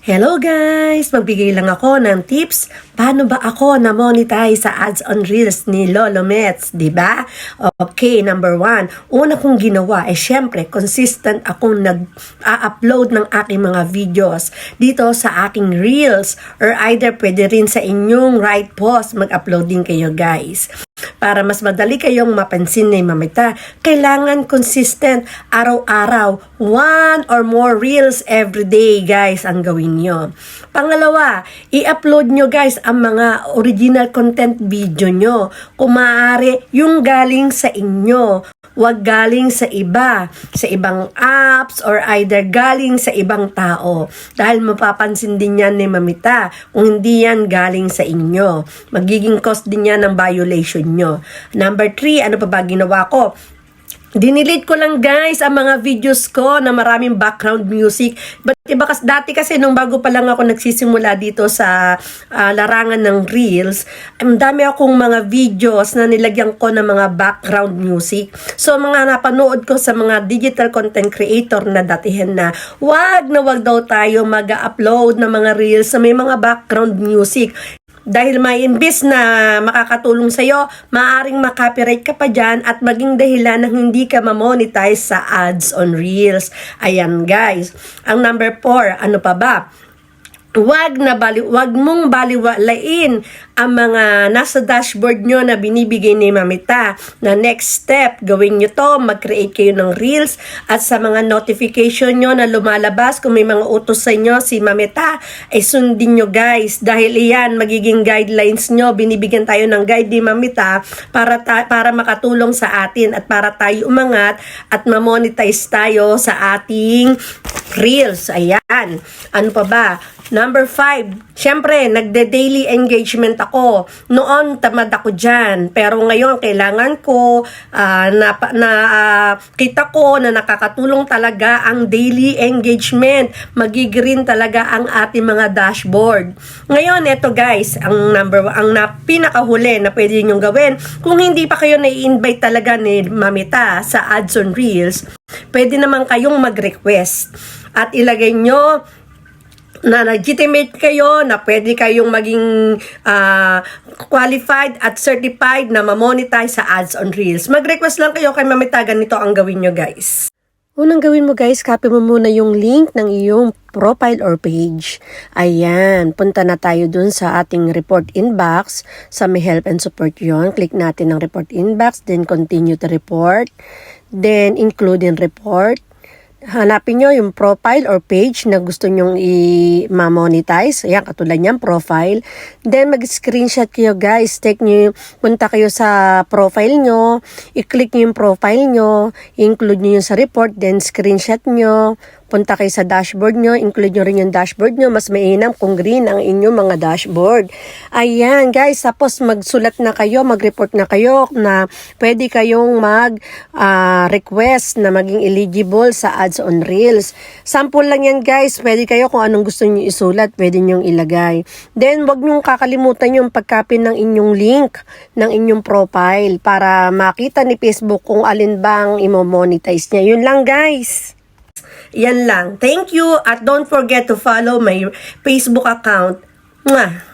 Hello guys! Magbigay lang ako ng tips paano ba ako na-monetize sa ads on Reels ni Lolo Mets, di ba? Okay, number one. Una kong ginawa ay syempre, consistent akong nag-upload ng aking mga videos dito sa aking Reels or either pwede rin sa inyong right post mag-upload din kayo guys. Para mas madali kayong mapansin ni Mamita, kailangan consistent araw-araw, one or more reels every day guys ang gawin nyo. Pangalawa, i-upload nyo guys ang mga original content video nyo. Kung maaari, yung galing sa inyo. Huwag galing sa iba, sa ibang apps or either galing sa ibang tao. Dahil mapapansin din yan ni Mamita kung hindi yan galing sa inyo. Magiging cost din yan ng violation nyo. Number three, ano pa ba ginawa ko? Dinilit ko lang guys ang mga videos ko na maraming background music. But iba kas dati kasi nung bago pa lang ako nagsisimula dito sa ah, larangan ng Reels, ang dami akong mga videos na nilagyan ko ng mga background music. So mga napanood ko sa mga digital content creator na datihin na wag na wag daw tayo mag-upload ng mga Reels na may mga background music dahil may imbis na makakatulong sa'yo, maaring makopyright ka pa dyan at maging dahilan ng hindi ka mamonetize sa ads on Reels. Ayan guys. Ang number 4, ano pa ba? Wag na bali, wag mong baliwalain ang mga nasa dashboard nyo na binibigay ni Mamita na next step, gawin nyo to, mag-create kayo ng reels at sa mga notification nyo na lumalabas kung may mga utos sa inyo si Mamita, ay sundin nyo guys. Dahil iyan magiging guidelines nyo, binibigyan tayo ng guide ni Mamita para, ta- para makatulong sa atin at para tayo umangat at mamonetize tayo sa ating Reels, ayan. Ano pa ba? Number five, syempre, nagde-daily engagement ako. Noon, tamad ako dyan. Pero ngayon, kailangan ko, ah, na, na ah, kita ko na nakakatulong talaga ang daily engagement. Magigreen talaga ang ating mga dashboard. Ngayon, eto guys, ang number ang na, pinakahuli na pwede nyo gawin. Kung hindi pa kayo na-invite talaga ni Mamita sa Ads on Reels, pwede naman kayong mag-request at ilagay nyo na legitimate kayo, na pwede kayong maging ah, qualified at certified na ma-monetize sa ads on Reels. Mag-request lang kayo kay Mamita, ganito ang gawin nyo guys. Unang gawin mo guys, copy mo muna yung link ng iyong profile or page. Ayan, punta na tayo dun sa ating report inbox. Sa may help and support yon Click natin ang report inbox, then continue to report. Then include in report hanapin nyo yung profile or page na gusto nyong i-monetize. Ayan, katulad niyan, profile. Then, mag-screenshot kayo guys. Take nyo, punta kayo sa profile nyo, i-click nyo yung profile nyo, include nyo yung sa report, then screenshot nyo, punta kayo sa dashboard nyo, include nyo rin yung dashboard nyo, mas mainam kung green ang inyong mga dashboard. Ayan, guys, tapos magsulat na kayo, mag-report na kayo na pwede kayong mag-request na maging eligible sa ads on Reels. Sample lang yan, guys. Pwede kayo kung anong gusto nyo isulat, pwede nyo ilagay. Then, wag nyo kakalimutan yung pagkapin ng inyong link ng inyong profile para makita ni Facebook kung alin bang imo-monetize niya. Yun lang, guys. Yan lang. Thank you at don't forget to follow my Facebook account. Mwah!